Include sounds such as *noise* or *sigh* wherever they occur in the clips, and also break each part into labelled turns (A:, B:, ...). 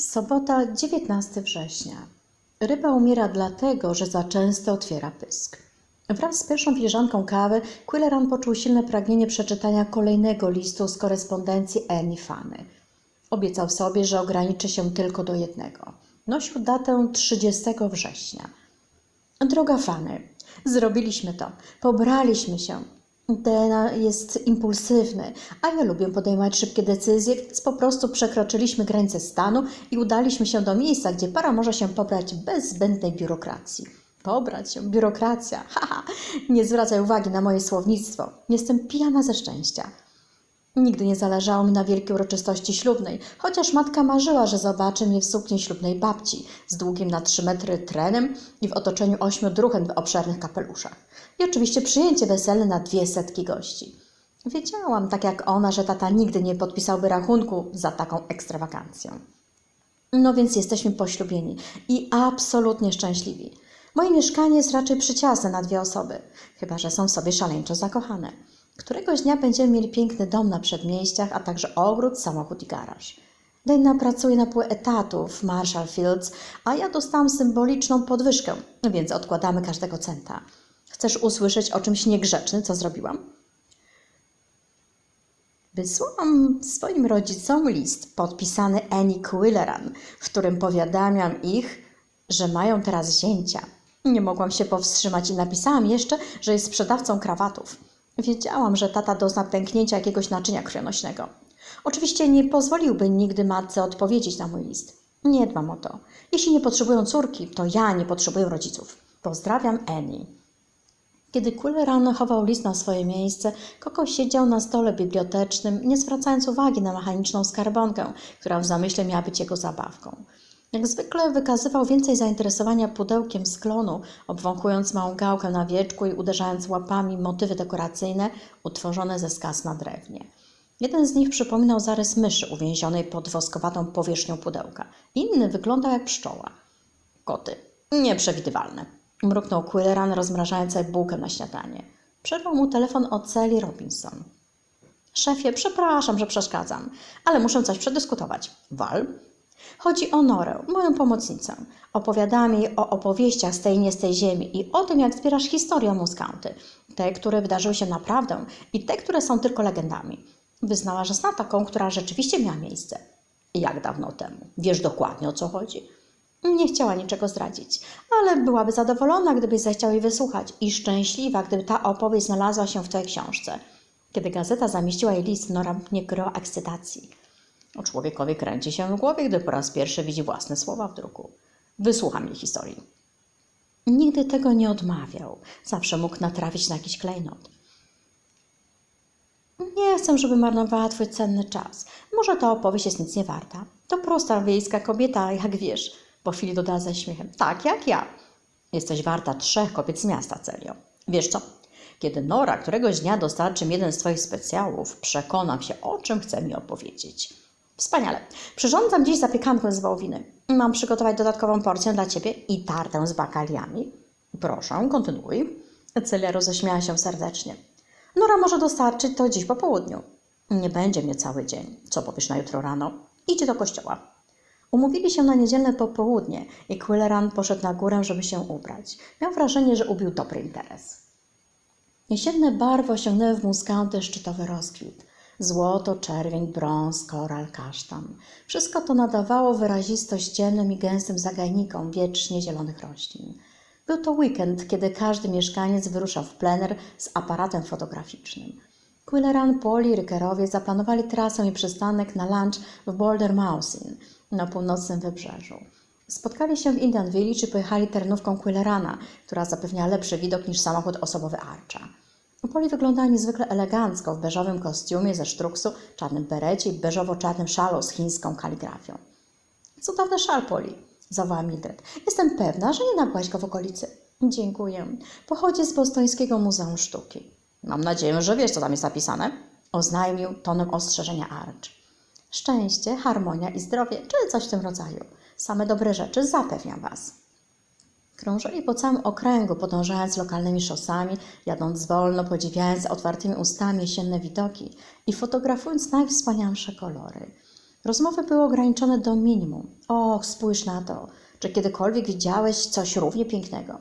A: Sobota, 19 września. Ryba umiera dlatego, że za często otwiera pysk. Wraz z pierwszą filiżanką kawy Quilleran poczuł silne pragnienie przeczytania kolejnego listu z korespondencji Annie Fany. Obiecał sobie, że ograniczy się tylko do jednego. Nosił datę 30 września. Droga Fany, zrobiliśmy to. Pobraliśmy się. DNA jest impulsywny, a ja lubię podejmować szybkie decyzje, więc po prostu przekroczyliśmy granicę stanu i udaliśmy się do miejsca, gdzie para może się pobrać bez zbędnej biurokracji. Pobrać się, biurokracja, *laughs* haha, nie zwracaj uwagi na moje słownictwo. Jestem pijana ze szczęścia. Nigdy nie zależało mi na wielkiej uroczystości ślubnej, chociaż matka marzyła, że zobaczy mnie w sukni ślubnej babci z długim na 3 metry trenem i w otoczeniu ośmiu druhen w obszernych kapeluszach. I oczywiście przyjęcie weselne na dwie setki gości. Wiedziałam, tak jak ona, że tata nigdy nie podpisałby rachunku za taką ekstrawagancję. No więc jesteśmy poślubieni i absolutnie szczęśliwi. Moje mieszkanie jest raczej przyciasne na dwie osoby, chyba że są w sobie szaleńczo zakochane. Któregoś dnia będziemy mieli piękny dom na przedmieściach, a także ogród, samochód i garaż. Dana pracuje na pół etatu w Marshall Fields, a ja dostałam symboliczną podwyżkę, więc odkładamy każdego centa. Chcesz usłyszeć o czymś niegrzecznym, co zrobiłam? Wysłałam swoim rodzicom list podpisany Annie Quilleran, w którym powiadamiam ich, że mają teraz zięcia. Nie mogłam się powstrzymać i napisałam jeszcze, że jest sprzedawcą krawatów. Wiedziałam, że tata dozna pęknięcia jakiegoś naczynia krwionośnego. Oczywiście nie pozwoliłby nigdy matce odpowiedzieć na mój list. Nie dbam o to. Jeśli nie potrzebują córki, to ja nie potrzebuję rodziców. Pozdrawiam Annie. Kiedy Quilleran chował list na swoje miejsce, Koko siedział na stole bibliotecznym, nie zwracając uwagi na mechaniczną skarbonkę, która w zamyśle miała być jego zabawką. Jak zwykle wykazywał więcej zainteresowania pudełkiem z klonu, obwąchując małą gałkę na wieczku i uderzając łapami motywy dekoracyjne utworzone ze skaz na drewnie. Jeden z nich przypominał zarys myszy uwięzionej pod woskowatą powierzchnią pudełka. Inny wyglądał jak pszczoła. Koty. Nieprzewidywalne. Mruknął Quilleran, rozmrażając sobie bułkę na śniadanie. Przerwał mu telefon od Sally Robinson. Szefie, przepraszam, że przeszkadzam, ale muszę coś przedyskutować. Wal? Chodzi o Norę, moją pomocnicę. Opowiadam jej o opowieściach z tej nie z tej ziemi i o tym, jak zbierasz historię o Muscounty. Te, które wydarzyły się naprawdę i te, które są tylko legendami. Wyznała, że zna taką, która rzeczywiście miała miejsce. Jak dawno temu? Wiesz dokładnie o co chodzi? Nie chciała niczego zdradzić, ale byłaby zadowolona, gdybyś zechciał jej wysłuchać i szczęśliwa, gdyby ta opowieść znalazła się w twojej książce. Kiedy gazeta zamieściła jej list, Nora nie kryła ekscytacji. O człowiekowi kręci się w głowie, gdy po raz pierwszy widzi własne słowa w druku. Wysłucham jej historii. Nigdy tego nie odmawiał. Zawsze mógł natrafić na jakiś klejnot. Nie chcę, żeby marnowała twój cenny czas. Może ta opowieść jest nic nie warta. To prosta wiejska kobieta, jak wiesz. Po chwili dodała ze śmiechem. Tak, jak ja. Jesteś warta trzech kobiet z miasta, Celio. Wiesz co? Kiedy Nora któregoś dnia dostarczy mi jeden z twoich specjałów, przekonam się, o czym chce mi opowiedzieć. Wspaniale. Przyrządzam dziś zapiekankę z wołowiny. Mam przygotować dodatkową porcję dla ciebie i tartę z bakaliami. Proszę, kontynuuj. Celia roześmiała się serdecznie. Nora może dostarczyć to dziś po południu. Nie będzie mnie cały dzień. Co powiesz na jutro rano? Idź do kościoła. Umówili się na niedzielne popołudnie i Quilleran poszedł na górę, żeby się ubrać. Miał wrażenie, że ubił dobry interes. Jesienne barwy osiągnęły w Muscounty szczytowy rozkwit. Złoto, czerwień, brąz, koral, kasztan. Wszystko to nadawało wyrazistość ciemnym i gęstym zagajnikom wiecznie zielonych roślin. Był to weekend, kiedy każdy mieszkaniec wyruszał w plener z aparatem fotograficznym. Quilleran, Poli i Rykerowie zaplanowali trasę i przystanek na lunch w Boulder Mountain na północnym wybrzeżu. Spotkali się w Indian Village i pojechali terenówką Quillerana, która zapewniała lepszy widok niż samochód osobowy Archa. Poli wyglądała niezwykle elegancko w beżowym kostiumie ze sztruksu, czarnym berecie i beżowo-czarnym szalu z chińską kaligrafią. Cudowny szal, Poli, zawołała Mildred. Jestem pewna, że nie nabyłaś go w okolicy. Dziękuję. Pochodzi z Bostońskiego Muzeum Sztuki. Mam nadzieję, że wiesz, co tam jest napisane, oznajmił tonem ostrzeżenia Arch. Szczęście, harmonia i zdrowie, czy coś w tym rodzaju. Same dobre rzeczy, zapewniam Was. Krążyli po całym okręgu, podążając lokalnymi szosami, jadąc wolno, podziwiając otwartymi ustami jesienne widoki i fotografując najwspanialsze kolory. Rozmowy były ograniczone do minimum. Och, spójrz na to. Czy kiedykolwiek widziałeś coś równie pięknego?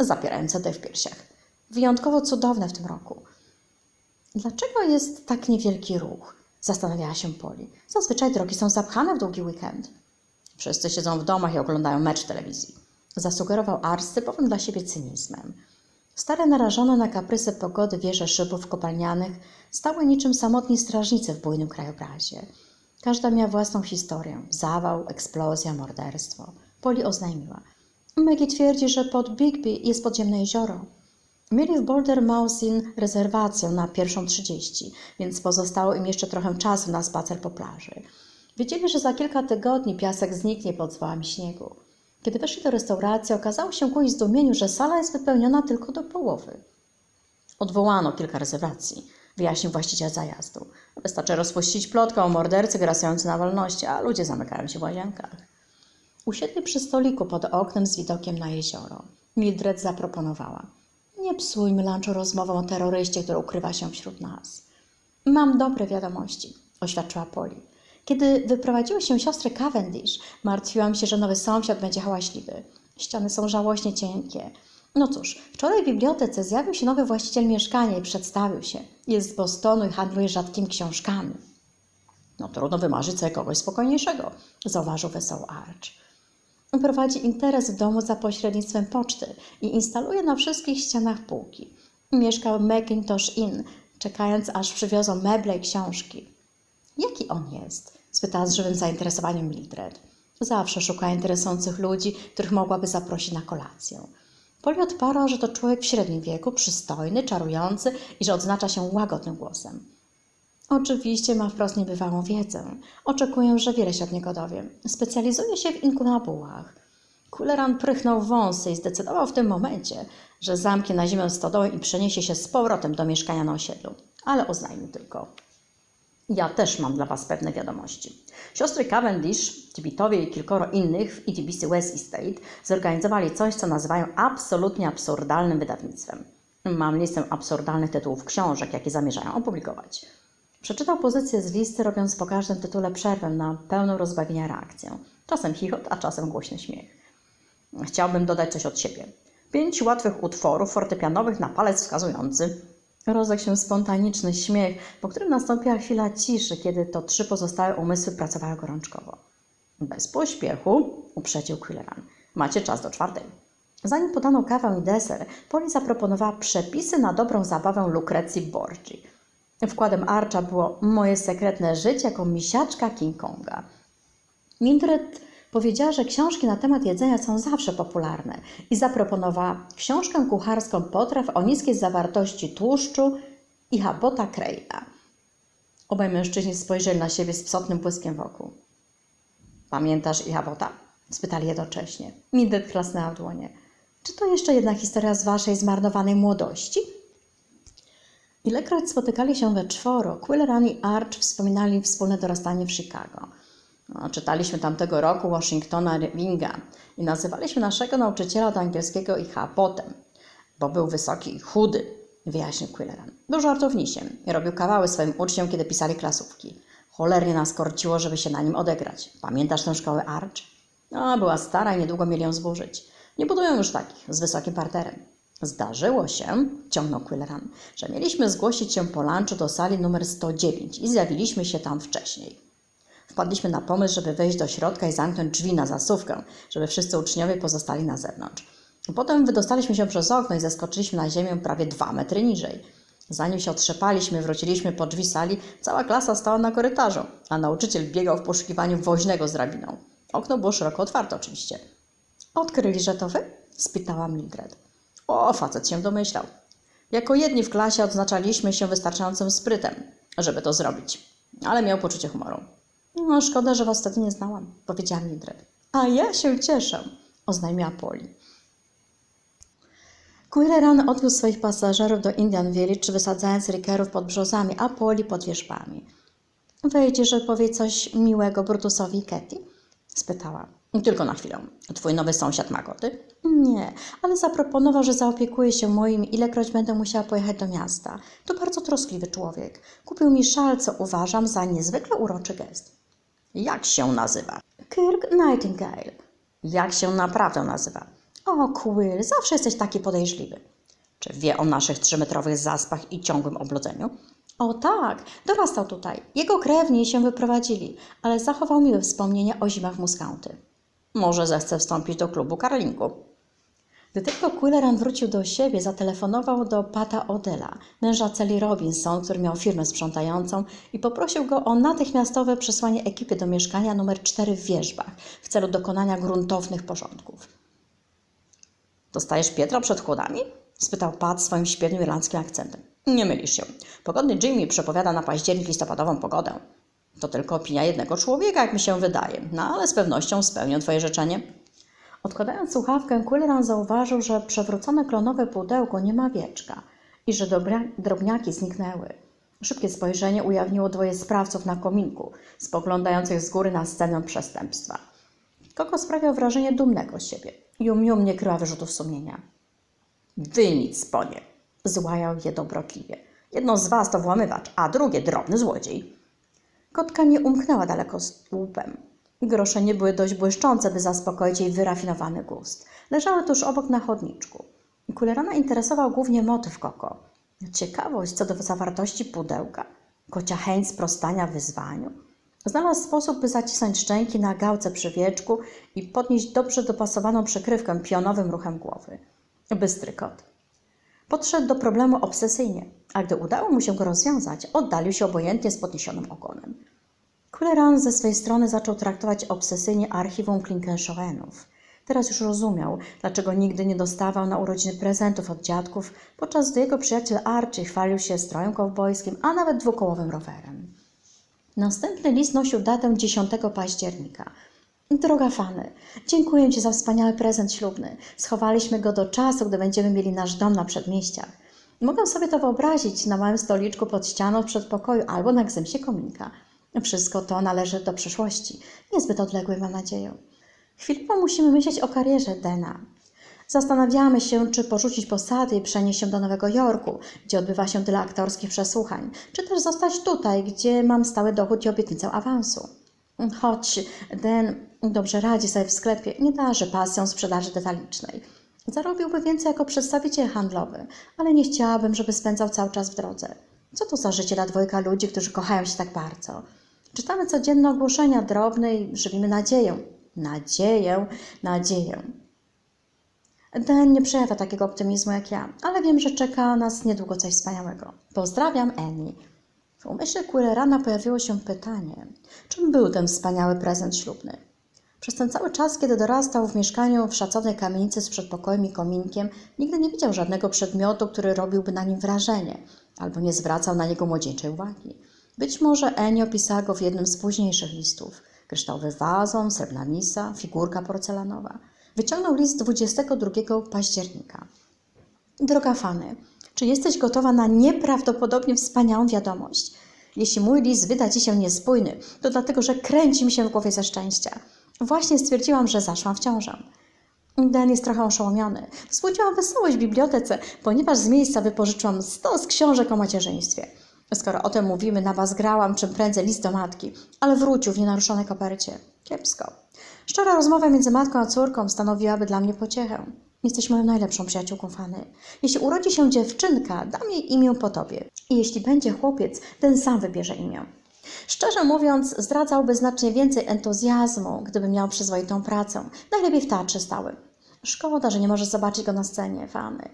A: Zapierające dech w piersiach. Wyjątkowo cudowne w tym roku. Dlaczego jest tak niewielki ruch? Zastanawiała się Poli. Zazwyczaj drogi są zapchane w długi weekend. Wszyscy siedzą w domach i oglądają mecz telewizji. Zasugerował typowym dla siebie cynizmem. Stare narażone na kaprysy pogody wieże szybów kopalnianych stały niczym samotni strażnicy w bujnym krajobrazie. Każda miała własną historię. Zawał, eksplozja, morderstwo. Poli oznajmiła. Maggie twierdzi, że pod Bigby jest podziemne jezioro. Mieli w Boulder Mountain rezerwację na pierwszą 30, więc pozostało im jeszcze trochę czasu na spacer po plaży. Wiedzieli, że za kilka tygodni piasek zniknie pod zwałami śniegu. Kiedy weszli do restauracji, okazało się ku ich zdumieniu, że sala jest wypełniona tylko do połowy. Odwołano kilka rezerwacji, wyjaśnił właściciel zajazdu. Wystarczy rozpuścić plotkę o mordercy grasujący na wolności, a ludzie zamykają się w łazienkach. Usiedli przy stoliku pod oknem z widokiem na jezioro. Mildred zaproponowała. Nie psujmy lunchu rozmową o terroryście, który ukrywa się wśród nas. Mam dobre wiadomości, oświadczyła Poli. Kiedy wyprowadziły się siostry Cavendish, martwiłam się, że nowy sąsiad będzie hałaśliwy. Ściany są żałośnie cienkie. No cóż, wczoraj w bibliotece zjawił się nowy właściciel mieszkania i przedstawił się. Jest z Bostonu i handluje rzadkimi książkami. No trudno wymarzyć sobie kogoś spokojniejszego, zauważył wesoły Arch. Prowadzi interes w domu za pośrednictwem poczty i instaluje na wszystkich ścianach półki. Mieszkał Macintosh Inn, czekając aż przywiozą meble i książki. Jaki on jest? Spytała z żywym zainteresowaniem Mildred. Zawsze szuka interesujących ludzi, których mogłaby zaprosić na kolację. Poli odparła, że to człowiek w średnim wieku, przystojny, czarujący i że odznacza się łagodnym głosem. Oczywiście ma wprost niebywałą wiedzę. Oczekuję, że wiele się od niego dowiem. Specjalizuje się w inkunabułach. Kuleran prychnął wąsy i zdecydował w tym momencie, że zamknie na zimę stodołę i przeniesie się z powrotem do mieszkania na osiedlu. Ale oznajmił tylko. Ja też mam dla Was pewne wiadomości. Siostry Cavendish, Tibitowie i kilkoro innych w ETBC West Estate zorganizowali coś, co nazywają absolutnie absurdalnym wydawnictwem. Mam listę absurdalnych tytułów książek, jakie zamierzają opublikować. Przeczytał pozycję z listy, robiąc po każdym tytule przerwę na pełną rozbawienia reakcję. Czasem chichot, a czasem głośny śmiech. Chciałbym dodać coś od siebie. Pięć łatwych utworów fortepianowych na palec wskazujący. Rozległ się spontaniczny śmiech, po którym nastąpiła chwila ciszy, kiedy to trzy pozostałe umysły pracowały gorączkowo. Bez pośpiechu, uprzedził Quilleran. Macie czas do czwartej. Zanim podano kawę i deser, Poli zaproponowała przepisy na dobrą zabawę Lukrecji Borgi. Wkładem Archa było moje sekretne życie jako misiaczka King Konga. Mildred powiedziała, że książki na temat jedzenia są zawsze popularne i zaproponowała książkę kucharską potraw o niskiej zawartości tłuszczu i habota Kreila. Obaj mężczyźni spojrzeli na siebie z psotnym błyskiem wokół. Pamiętasz i habota? spytali jednocześnie. Mildred klasnęła w dłonie. Czy to jeszcze jedna historia z waszej zmarnowanej młodości? Ilekroć spotykali się we czworo, Quilleran i Arch wspominali wspólne dorastanie w Chicago. No, czytaliśmy tamtego roku Washingtona Irvinga i nazywaliśmy naszego nauczyciela od angielskiego ich potem, bo był wysoki i chudy, wyjaśnił Quilleran. Był żartownisiem i robił kawały swoim uczniom, kiedy pisali klasówki. Cholernie nas korciło, żeby się na nim odegrać. Pamiętasz tę szkołę Arch? No, była stara i niedługo mieli ją zburzyć. Nie budują już takich, z wysokim parterem. Zdarzyło się, ciągnął Quilleran, że mieliśmy zgłosić się po lunchu do sali numer 109 i zjawiliśmy się tam wcześniej. Wpadliśmy na pomysł, żeby wejść do środka i zamknąć drzwi na zasówkę, żeby wszyscy uczniowie pozostali na zewnątrz. Potem wydostaliśmy się przez okno i zeskoczyliśmy na ziemię prawie dwa metry niżej. Zanim się otrzepaliśmy, wróciliśmy po drzwi sali, cała klasa stała na korytarzu, a nauczyciel biegał w poszukiwaniu woźnego z drabiną. Okno było szeroko otwarte oczywiście. Odkryli, że to wy? spytała Mildred. O, facet się domyślał. Jako jedni w klasie odznaczaliśmy się wystarczającym sprytem, żeby to zrobić. Ale miał poczucie humoru. No, szkoda, że was wtedy nie znałam, powiedziała Mildred. A ja się cieszę, oznajmiła Poli. Quilleran odwiózł swoich pasażerów do Indian Village, wysadzając Rickerów pod brzozami, a Poli pod wierzbami. Wejdziesz, że powie coś miłego Brutusowi Ketty? spytała. Tylko na chwilę. Twój nowy sąsiad ma? Nie, ale zaproponował, że zaopiekuje się moim, ilekroć będę musiała pojechać do miasta. To bardzo troskliwy człowiek. Kupił mi szal, co uważam za niezwykle uroczy gest. Jak się nazywa? Kirk Nightingale. Jak się naprawdę nazywa? O, Quill, zawsze jesteś taki podejrzliwy. Czy wie o naszych trzymetrowych zaspach i ciągłym oblodzeniu? O tak, dorastał tutaj. Jego krewni się wyprowadzili, ale zachował miłe wspomnienia o zimach Muscounty. Może zechce wstąpić do klubu Karlinku. Gdy tylko Quilleran wrócił do siebie, zatelefonował do Pata Odela, męża Celi Robinson, który miał firmę sprzątającą i poprosił go o natychmiastowe przesłanie ekipy do mieszkania numer 4 w Wierzbach w celu dokonania gruntownych porządków. Dostajesz Pietra przed chłodami? spytał Pat swoim śpiewnym irlandzkim akcentem. Nie mylisz się. Pogodny Jimmy przepowiada na październik listopadową pogodę. To tylko opinia jednego człowieka, jak mi się wydaje, no ale z pewnością spełnię twoje życzenie. Odkładając słuchawkę, Quilleran zauważył, że przewrócone klonowe pudełko nie ma wieczka i że drobniaki zniknęły. Szybkie spojrzenie ujawniło dwoje sprawców na kominku, spoglądających z góry na scenę przestępstwa. Koko sprawiał wrażenie dumnego siebie. Jum Jum nie kryła wyrzutów sumienia. Wy nic, ponie, złajał je dobrotliwie. Jedno z was to włamywacz, a drugie drobny złodziej. Kotka nie umknęła daleko z łupem. Grosze nie były dość błyszczące, by zaspokoić jej wyrafinowany gust. Leżały tuż obok na chodniczku. Kulerana interesował głównie motyw koko. Ciekawość co do zawartości pudełka, kocia chęć sprostania wyzwaniu. Znalazł sposób, by zacisnąć szczęki na gałce przy wieczku i podnieść dobrze dopasowaną przykrywkę pionowym ruchem głowy. Bystry kot. Podszedł do problemu obsesyjnie, a gdy udało mu się go rozwiązać, oddalił się obojętnie z podniesionym ogonem. Kuleran ze swej strony zaczął traktować obsesyjnie archiwum Klinkenshorenów. Teraz już rozumiał, dlaczego nigdy nie dostawał na urodziny prezentów od dziadków, podczas gdy jego przyjaciel Archie chwalił się strojem kowbojskim, a nawet dwukołowym rowerem. Następny list nosił datę 10 października. Droga Fany, dziękuję Ci za wspaniały prezent ślubny. Schowaliśmy go do czasu, gdy będziemy mieli nasz dom na przedmieściach. Mogę sobie to wyobrazić na małym stoliczku pod ścianą w przedpokoju albo na gzymsie kominka. Wszystko to należy do przyszłości, niezbyt odległej mam nadzieję. Chwilowo musimy myśleć o karierze Dena. Zastanawiamy się, czy porzucić posady i przenieść się do Nowego Jorku, gdzie odbywa się tyle aktorskich przesłuchań, czy też zostać tutaj, gdzie mam stały dochód i obietnicę awansu. Choć Den dobrze radzi sobie w sklepie, nie darzy pasją sprzedaży detalicznej. Zarobiłby więcej jako przedstawiciel handlowy, ale nie chciałabym, żeby spędzał cały czas w drodze. Co to za życie dla dwojga ludzi, którzy kochają się tak bardzo? Czytamy codzienne ogłoszenia drobne i żywimy nadzieję. Nadzieję, nadzieję. Den nie przejawia takiego optymizmu jak ja, ale wiem, że czeka nas niedługo coś wspaniałego. Pozdrawiam, Annie. W umyśle Quillerana pojawiło się pytanie, czym był ten wspaniały prezent ślubny? Przez ten cały czas, kiedy dorastał w mieszkaniu w szacownej kamienicy z przedpokojem i kominkiem, nigdy nie widział żadnego przedmiotu, który robiłby na nim wrażenie, albo nie zwracał na niego młodzieńczej uwagi. Być może Eni opisała go w jednym z późniejszych listów. Kryształowy wazon, srebrna misa, figurka porcelanowa. Wyciągnął list 22 października. Droga Fany, czy jesteś gotowa na nieprawdopodobnie wspaniałą wiadomość? Jeśli mój list wyda Ci się niespójny, to dlatego, że kręci mi się w głowie ze szczęścia. Właśnie stwierdziłam, że zaszłam w ciążę. Dan jest trochę oszołomiony. Wzbudziłam wesołość w bibliotece, ponieważ z miejsca wypożyczyłam stos książek o macierzyństwie. Skoro o tym mówimy, nabazgrałam czym prędzej list do matki, ale wrócił w nienaruszonej kopercie. Kiepsko. Szczera rozmowa między matką a córką stanowiłaby dla mnie pociechę. Jesteś moją najlepszą przyjaciółką Fany. Jeśli urodzi się dziewczynka, dam jej imię po tobie. I jeśli będzie chłopiec, ten sam wybierze imię. Szczerze mówiąc, zdradzałby znacznie więcej entuzjazmu, gdyby miał przyzwoitą pracę, najlepiej w teatrze stałym. Szkoda, że nie możesz zobaczyć go na scenie, Fany.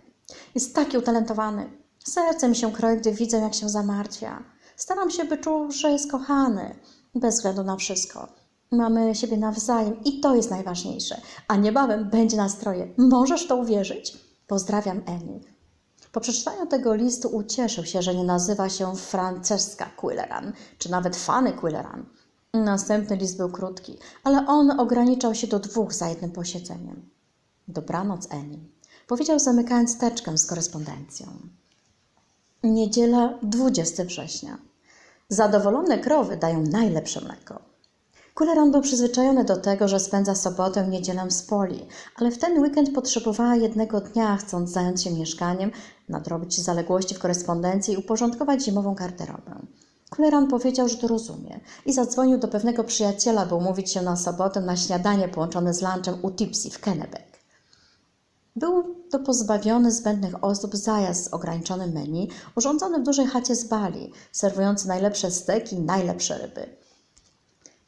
A: Jest taki utalentowany. Serce mi się kroi, gdy widzę, jak się zamartwia. Staram się, by czuł, że jest kochany, bez względu na wszystko. Mamy siebie nawzajem i to jest najważniejsze. A niebawem będzie nastroje. Możesz to uwierzyć? Pozdrawiam, Eni. Po przeczytaniu tego listu ucieszył się, że nie nazywa się Franceska Quilleran, czy nawet Fanny Quilleran. Następny list był krótki, ale on ograniczał się do dwóch za jednym posiedzeniem. Dobranoc, Eni. Powiedział zamykając teczkę z korespondencją. Niedziela 20 września. Zadowolone krowy dają najlepsze mleko. Kuleran był przyzwyczajony do tego, że spędza sobotę i niedzielę w spoli, ale w ten weekend potrzebowała jednego dnia, chcąc zająć się mieszkaniem, nadrobić zaległości w korespondencji i uporządkować zimową garderobę. Kuleran powiedział, że to rozumie i zadzwonił do pewnego przyjaciela, by umówić się na sobotę na śniadanie połączone z lunchem u Tipsy w Kennebec. Był to pozbawiony zbędnych ozdób zajazd z ograniczonym menu, urządzony w dużej chacie z Bali, serwujący najlepsze steki i najlepsze ryby.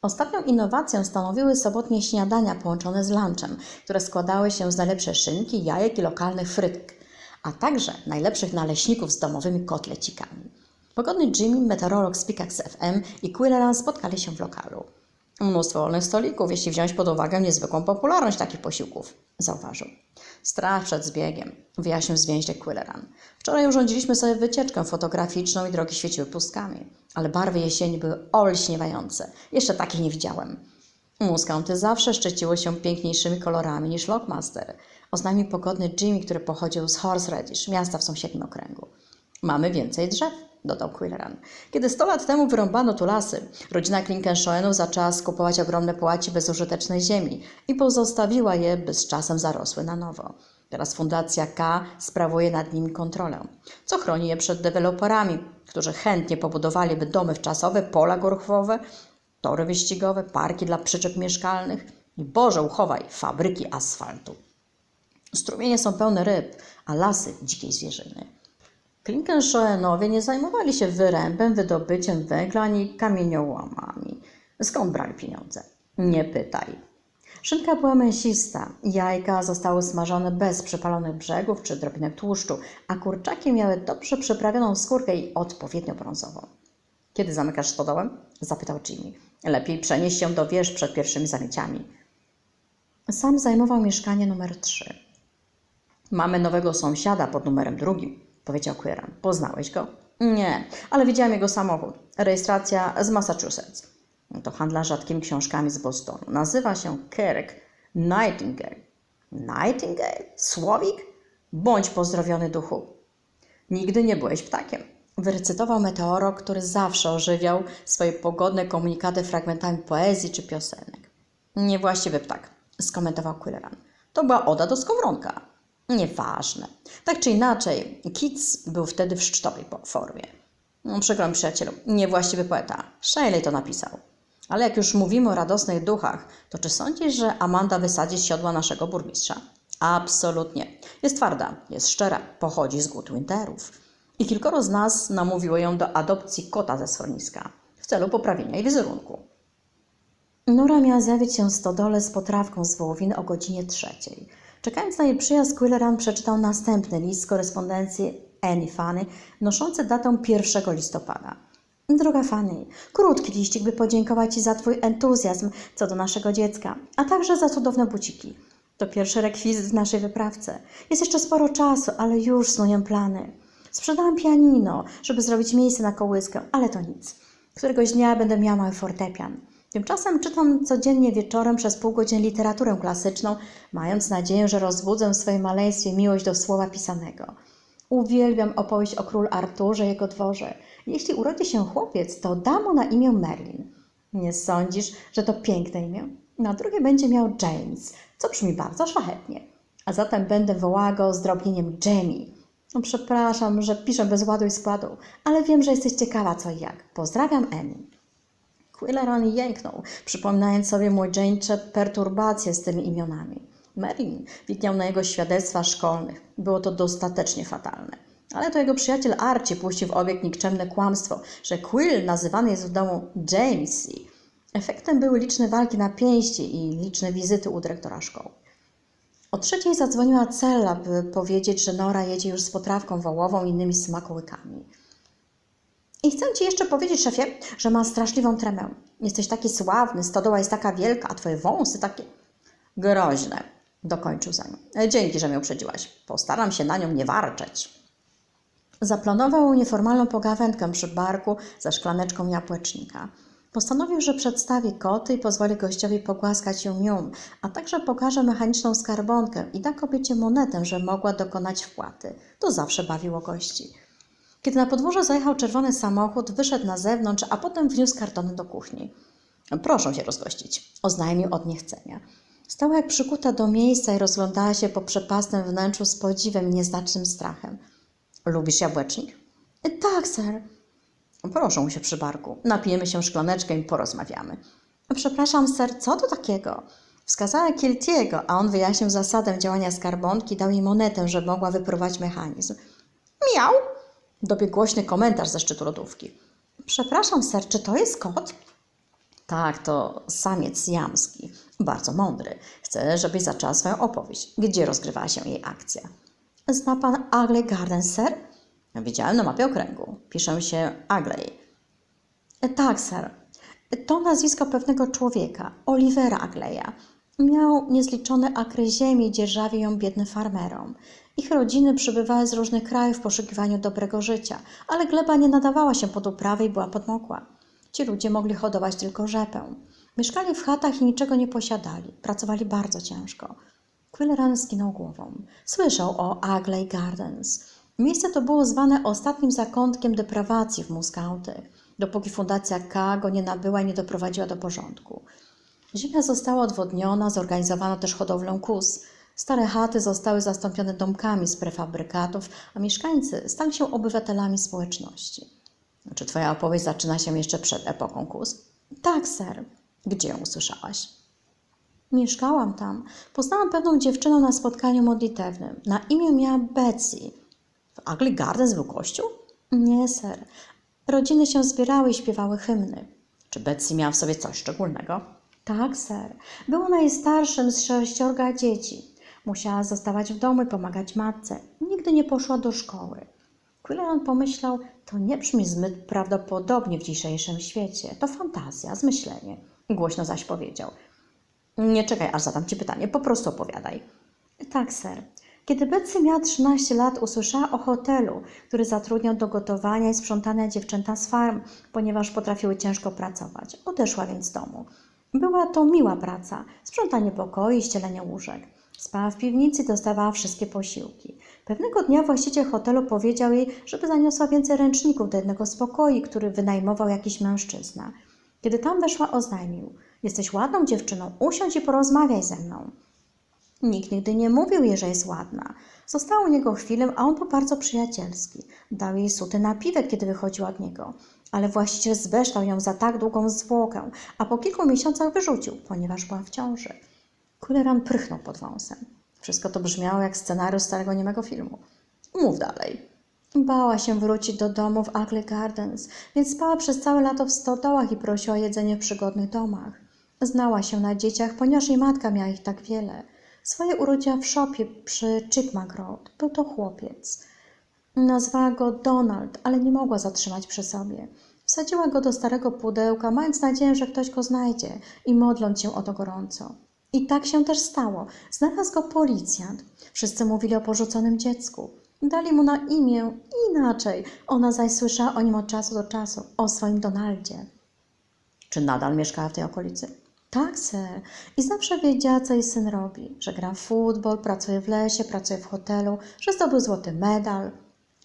A: Ostatnią innowacją stanowiły sobotnie śniadania połączone z lunchem, które składały się z najlepszej szynki, jajek i lokalnych frytek, a także najlepszych naleśników z domowymi kotlecikami. Pogodny Jimmy, meteorolog z Pickaxe FM i Quilleran spotkali się w lokalu. Mnóstwo wolnych stolików, jeśli wziąć pod uwagę niezwykłą popularność takich posiłków, zauważył. Strach przed zbiegiem, wyjaśnił zwięźle Quilleran. Wczoraj urządziliśmy sobie wycieczkę fotograficzną i drogi świeciły pustkami, ale barwy jesieni były olśniewające. Jeszcze takich nie widziałem. Muskanty zawsze szczyciły się piękniejszymi kolorami niż Lockmaster, oznajmił pogodny Jimmy, który pochodził z Horseradish, miasta w sąsiednim okręgu. Mamy więcej drzew, dodał Quilleran. Kiedy sto lat temu wyrąbano tu lasy, rodzina Klinkenshoenów zaczęła skupować ogromne połaci bezużytecznej ziemi i pozostawiła je, by z czasem zarosły na nowo. Teraz Fundacja K sprawuje nad nimi kontrolę, co chroni je przed deweloperami, którzy chętnie pobudowaliby domy wczasowe, pola golfowe, tory wyścigowe, parki dla przyczep mieszkalnych i, Boże uchowaj, fabryki asfaltu. Strumienie są pełne ryb, a lasy dzikiej zwierzyny. Klinkenshoenowie nie zajmowali się wyrębem, wydobyciem węgla ani kamieniołomami. Skąd brali pieniądze? Nie pytaj. Szynka była mięsista, jajka zostały smażone bez przepalonych brzegów czy drobinek tłuszczu, a kurczaki miały dobrze przyprawioną skórkę i odpowiednio brązową. Kiedy zamykasz stodołę? zapytał Jimmy. Lepiej przenieść się do wież przed pierwszymi zamieciami. Sam zajmował mieszkanie numer 3. Mamy nowego sąsiada pod numerem drugim, powiedział Queran. Poznałeś go? Nie, ale widziałem jego samochód. Rejestracja z Massachusetts. To handlarz rzadkimi książkami z Bostonu. Nazywa się Kirk Nightingale. Nightingale? Słowik? Bądź pozdrowiony duchu. Nigdy nie byłeś ptakiem. Wyrecytował meteorok, który zawsze ożywiał swoje pogodne komunikaty fragmentami poezji czy piosenek. Niewłaściwy ptak, skomentował Quilleran. To była oda do skowronka. Nieważne. Tak czy inaczej, Keats był wtedy w szczytowej formie. No, przykro mi przyjacielu, niewłaściwy poeta. Shelley to napisał. Ale jak już mówimy o radosnych duchach, to czy sądzisz, że Amanda wysadzi z siodła naszego burmistrza? Absolutnie. Jest twarda, jest szczera, pochodzi z Goodwinterów. I kilkoro z nas namówiło ją do adopcji kota ze schroniska w celu poprawienia jej wizerunku. Nora miała zjawić się w stodole z potrawką z wołowiny o godzinie trzeciej. Czekając na jej przyjazd, Quilleran przeczytał następny list z korespondencji Annie Fanny, noszący datę 1 listopada. Droga Fanny, krótki liścik, by podziękować Ci za Twój entuzjazm co do naszego dziecka, a także za cudowne buciki. To pierwszy rekwizyt w naszej wyprawce. Jest jeszcze sporo czasu, ale już snuję plany. Sprzedałam pianino, żeby zrobić miejsce na kołyskę, ale to nic. Któregoś dnia będę miała mały fortepian. Tymczasem czytam codziennie wieczorem przez pół godziny literaturę klasyczną, mając nadzieję, że rozbudzę w swoim maleństwie miłość do słowa pisanego. Uwielbiam opowieść o król Arturze i jego dworze. Jeśli urodzi się chłopiec, to dam mu na imię Merlin. Nie sądzisz, że to piękne imię? Na drugie będzie miał James, co brzmi bardzo szlachetnie. A zatem będę wołała go z drobnieniem Jamie. No, przepraszam, że piszę bez ładu i składu, ale wiem, że jesteś ciekawa co i jak. Pozdrawiam Annie. Quilleran jęknął, przypominając sobie młodzieńcze perturbacje z tymi imionami. Merlin widniał na jego świadectwach szkolnych. Było to dostatecznie fatalne. Ale to jego przyjaciel Archie puścił w obieg nikczemne kłamstwo, że Quill nazywany jest w domu Jamesy. Efektem były liczne walki na pięści i liczne wizyty u dyrektora szkoły. O trzeciej zadzwoniła Cella, by powiedzieć, że Nora jedzie już z potrawką wołową i innymi smakołykami. I chcę Ci jeszcze powiedzieć, szefie, że ma straszliwą tremę. Jesteś taki sławny, stodoła jest taka wielka, a Twoje wąsy takie... Groźne, dokończył za nią. "E, Dzięki, że mnie uprzedziłaś. Postaram się na nią nie warczeć. Zaplanował nieformalną pogawędkę przy barku za szklaneczką jabłecznika. Postanowił, że przedstawi koty i pozwoli gościowi pogłaskać ją nią, a także pokaże mechaniczną skarbonkę i da kobiecie monetę, że mogła dokonać wpłaty. To zawsze bawiło gości. Kiedy na podwórze zajechał czerwony samochód, wyszedł na zewnątrz, a potem wniósł kartony do kuchni. Proszę się rozgościć, oznajmił od niechcenia. Stała jak przykuta do miejsca i rozglądała się po przepastym wnętrzu z podziwem i nieznacznym strachem. Lubisz jabłecznik? Tak, ser. Proszę się przy barku. Napijemy się szklaneczkę i porozmawiamy. Przepraszam, ser, co to takiego? Wskazała Kiltiego, a on wyjaśnił zasadę działania skarbonki, dał jej monetę, żeby mogła wypróbować mechanizm. Miał! Dobiegł głośny komentarz ze szczytu lodówki. Przepraszam, ser, czy to jest kot? Tak, to samiec jamski. Bardzo mądry. Chcę, żebyś zaczęła swoją opowieść. Gdzie rozgrywała się jej akcja? Zna pan Agley Garden, ser? Widziałem na mapie okręgu. Piszę się Agley. E, Tak, ser. To nazwisko pewnego człowieka, Olivera Agleya. Miał niezliczone akry ziemi dzierżawił ją biednym farmerom. Ich rodziny przybywały z różnych krajów w poszukiwaniu dobrego życia, ale gleba nie nadawała się pod uprawę i była podmokła. Ci ludzie mogli hodować tylko rzepę. Mieszkali w chatach i niczego nie posiadali. Pracowali bardzo ciężko. Quilleran skinął głową. Słyszał o Agley Gardens. Miejsce to było zwane ostatnim zakątkiem deprawacji w Muskauty, dopóki fundacja K go nie nabyła i nie doprowadziła do porządku. Ziemia została odwodniona, zorganizowano też hodowlę kus. Stare chaty zostały zastąpione domkami z prefabrykatów, a mieszkańcy stali się obywatelami społeczności. Czy twoja opowieść zaczyna się jeszcze przed epoką kus? Tak, ser. Gdzie ją usłyszałaś? Mieszkałam tam. Poznałam pewną dziewczynę na spotkaniu modlitewnym. Na imię miała Betsy. W Ugly Gardens był kościół? Nie, ser. Rodziny się zbierały i śpiewały hymny. Czy Betsy miała w sobie coś szczególnego? Tak, ser. Była najstarszym z sześciorga dzieci. Musiała zostawać w domu i pomagać matce. Nigdy nie poszła do szkoły. Quilleran pomyślał, to nie brzmi zbyt prawdopodobnie w dzisiejszym świecie. To fantazja, zmyślenie. Głośno zaś powiedział. Nie czekaj, aż zadam ci pytanie, po prostu opowiadaj. Tak, ser. Kiedy Betsy miała 13 lat, usłyszała o hotelu, który zatrudniał do gotowania i sprzątania dziewczęta z farm, ponieważ potrafiły ciężko pracować. Odeszła więc z domu. Była to miła praca, sprzątanie pokoi, ścielenie łóżek. Spała w piwnicy i dostawała wszystkie posiłki. Pewnego dnia właściciel hotelu powiedział jej, żeby zaniosła więcej ręczników do jednego z pokoi, który wynajmował jakiś mężczyzna. Kiedy tam weszła, oznajmił: Jesteś ładną dziewczyną, usiądź i porozmawiaj ze mną. Nikt nigdy nie mówił jej, że jest ładna. Została u niego chwilę, a on był bardzo przyjacielski. Dał jej suty napiwek, kiedy wychodziła od niego. Ale właściciel zbeształ ją za tak długą zwłokę, a po kilku miesiącach wyrzucił, ponieważ była w ciąży. Kuleran prychnął pod wąsem. Wszystko to brzmiało jak scenariusz starego niemego filmu. Mów dalej. Bała się wrócić do domu w Ugly Gardens, więc spała przez całe lato w stodołach i prosiła o jedzenie w przygodnych domach. Znała się na dzieciach, ponieważ jej matka miała ich tak wiele. Swoje urodziła w szopie przy Chipmunk Road. Był to chłopiec. Nazwała go Donald, ale nie mogła zatrzymać przy sobie. Wsadziła go do starego pudełka, mając nadzieję, że ktoś go znajdzie i modląc się o to gorąco. I tak się też stało. Znalazł go policjant. Wszyscy mówili o porzuconym dziecku. Dali mu na imię inaczej. Ona zaś słyszała o nim od czasu do czasu, o swoim Donaldzie. Czy nadal mieszkała w tej okolicy? Tak, ser. I zawsze wiedziała, co jej syn robi. Że gra w futbol, pracuje w lesie, pracuje w hotelu, że zdobył złoty medal.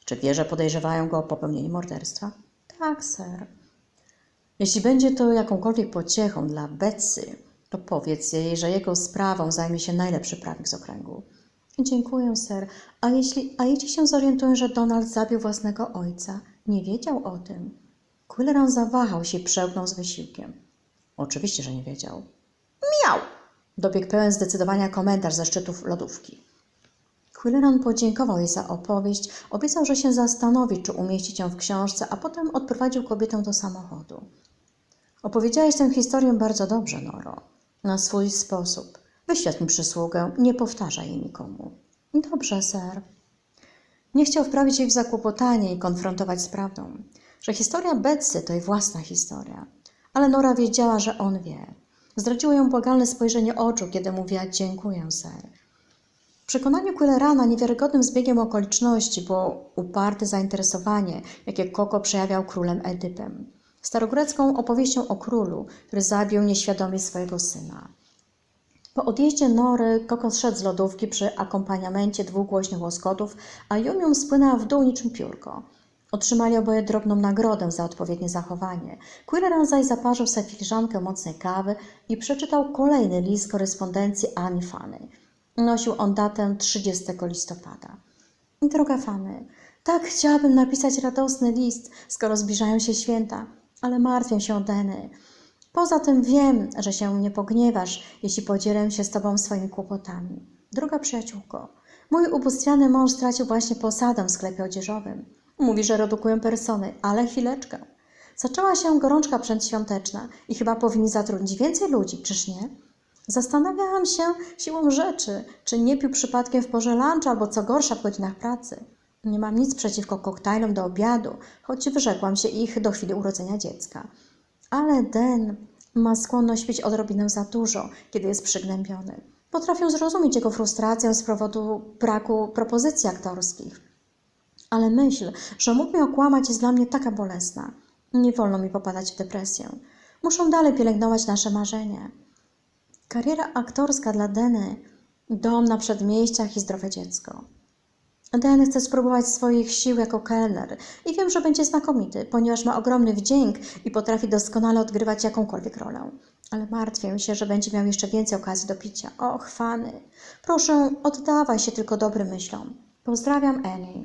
A: Czy wie, że podejrzewają go o popełnienie morderstwa? Tak, ser. Jeśli będzie to jakąkolwiek pociechą dla Betsy, to powiedz jej, że jego sprawą zajmie się najlepszy prawnik z okręgu. Dziękuję, ser. A jeśli, a jeśli się zorientuję, że Donald zabił własnego ojca? Nie wiedział o tym. Quilleran zawahał się i przełknął z wysiłkiem. Oczywiście, że nie wiedział. Miał! Dobiegł pełen zdecydowania komentarz ze szczytów lodówki. Quilleran podziękował jej za opowieść, obiecał, że się zastanowi, czy umieścić ją w książce, a potem odprowadził kobietę do samochodu. Opowiedziałeś tę historię bardzo dobrze, Noro. Na swój sposób. Wyświadcz mi przysługę, nie powtarzaj jej nikomu. Dobrze, ser. Nie chciał wprawić jej w zakłopotanie i konfrontować z prawdą, że historia Betsy to jej własna historia. Ale Nora wiedziała, że on wie. Zdradziło ją błagalne spojrzenie oczu, kiedy mówiła dziękuję, ser. W przekonaniu Quillerana niewiarygodnym zbiegiem okoliczności było uparte zainteresowanie, jakie Koko przejawiał królem Edypem. Starogrecką opowieścią o królu, który zabił nieświadomie swojego syna. Po odjeździe Nory Koko zszedł z lodówki przy akompaniamencie dwóch głośnych łoskotów, a Jumium spłynęła w dół niczym piórko. Otrzymali oboje drobną nagrodę za odpowiednie zachowanie. Quilleran zaś zaparzył sobie filiżankę mocnej kawy i przeczytał kolejny list korespondencji Ani Fany. Nosił on datę 30 listopada. Droga Fany, Tak chciałabym napisać radosny list, skoro zbliżają się święta, ale martwię się o Deny. Poza tym wiem, że się nie pogniewasz, jeśli podzielę się z Tobą swoimi kłopotami. Droga przyjaciółko, mój ubóstwiany mąż stracił właśnie posadę w sklepie odzieżowym. Mówi, że redukują persony, ale chwileczkę. Zaczęła się gorączka przedświąteczna i chyba powinni zatrudnić więcej ludzi, czyż nie? Zastanawiałam się siłą rzeczy, czy nie pił przypadkiem w porze lunchu albo co gorsza w godzinach pracy. Nie mam nic przeciwko koktajlom do obiadu, choć wyrzekłam się ich do chwili urodzenia dziecka. Ale Den ma skłonność pić odrobinę za dużo, kiedy jest przygnębiony. Potrafię zrozumieć jego frustrację z powodu braku propozycji aktorskich. Ale myśl, że mógł mnie okłamać, jest dla mnie taka bolesna. Nie wolno mi popadać w depresję. Muszę dalej pielęgnować nasze marzenie. Kariera aktorska dla Deny, dom na przedmieściach i zdrowe dziecko. Den chce spróbować swoich sił jako kelner i wiem, że będzie znakomity, ponieważ ma ogromny wdzięk i potrafi doskonale odgrywać jakąkolwiek rolę. Ale martwię się, że będzie miał jeszcze więcej okazji do picia. Och, Fany, proszę, oddawaj się tylko dobrym myślom. Pozdrawiam Annie.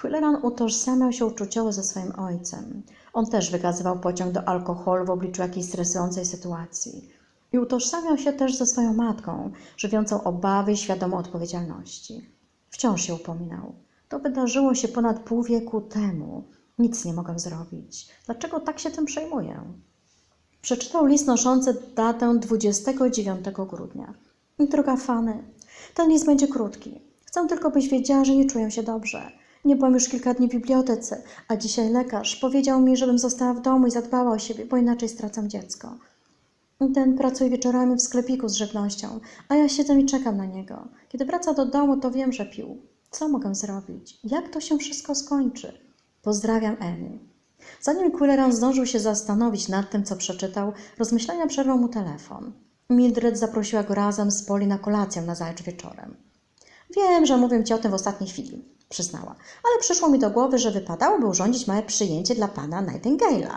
A: Quilleran utożsamiał się uczuciowo ze swoim ojcem. On też wykazywał pociąg do alkoholu w obliczu jakiejś stresującej sytuacji. I utożsamiał się też ze swoją matką, żywiącą obawy i świadomą odpowiedzialności. Wciąż się upominał. To wydarzyło się ponad pół wieku temu. Nic nie mogę zrobić. Dlaczego tak się tym przejmuję? Przeczytał list noszący datę 29 grudnia. Droga Fany, ten list będzie krótki. Chcę tylko, byś wiedziała, że nie czuję się dobrze. Nie byłam już kilka dni w bibliotece, a dzisiaj lekarz powiedział mi, żebym została w domu i zadbała o siebie, bo inaczej stracam dziecko. Ten pracuje wieczorami w sklepiku z żywnością, a ja siedzę i czekam na niego. Kiedy wraca do domu, to wiem, że pił. Co mogę zrobić? Jak to się wszystko skończy? Pozdrawiam Annie. Zanim Quilleran zdążył się zastanowić nad tym, co przeczytał, rozmyślania przerwał mu telefon. Mildred zaprosiła go razem z Poli na kolację na zajutrz wieczorem. Wiem, że mówię ci o tym w ostatniej chwili, przyznała, ale przyszło mi do głowy, że wypadałoby urządzić małe przyjęcie dla pana Nightingale'a.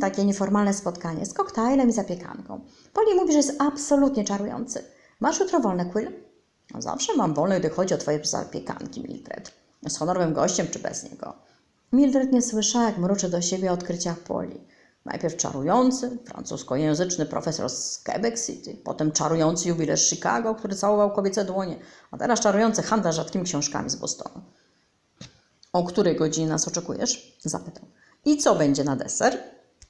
A: Takie nieformalne spotkanie z koktajlem i zapiekanką. Poli mówi, że jest absolutnie czarujący. Masz jutro wolne, Quill? No, zawsze mam wolne, gdy chodzi o twoje zapiekanki, Mildred. Z honorowym gościem czy bez niego. Mildred nie słyszała, jak mruczy do siebie o odkryciach Poli. Najpierw czarujący, francuskojęzyczny profesor z Quebec City, potem czarujący jubilerz Chicago, który całował kobiece dłonie, a teraz czarujący handlarz rzadkimi książkami z Bostonu. O której godzinie nas oczekujesz? Zapytał. I co będzie na deser?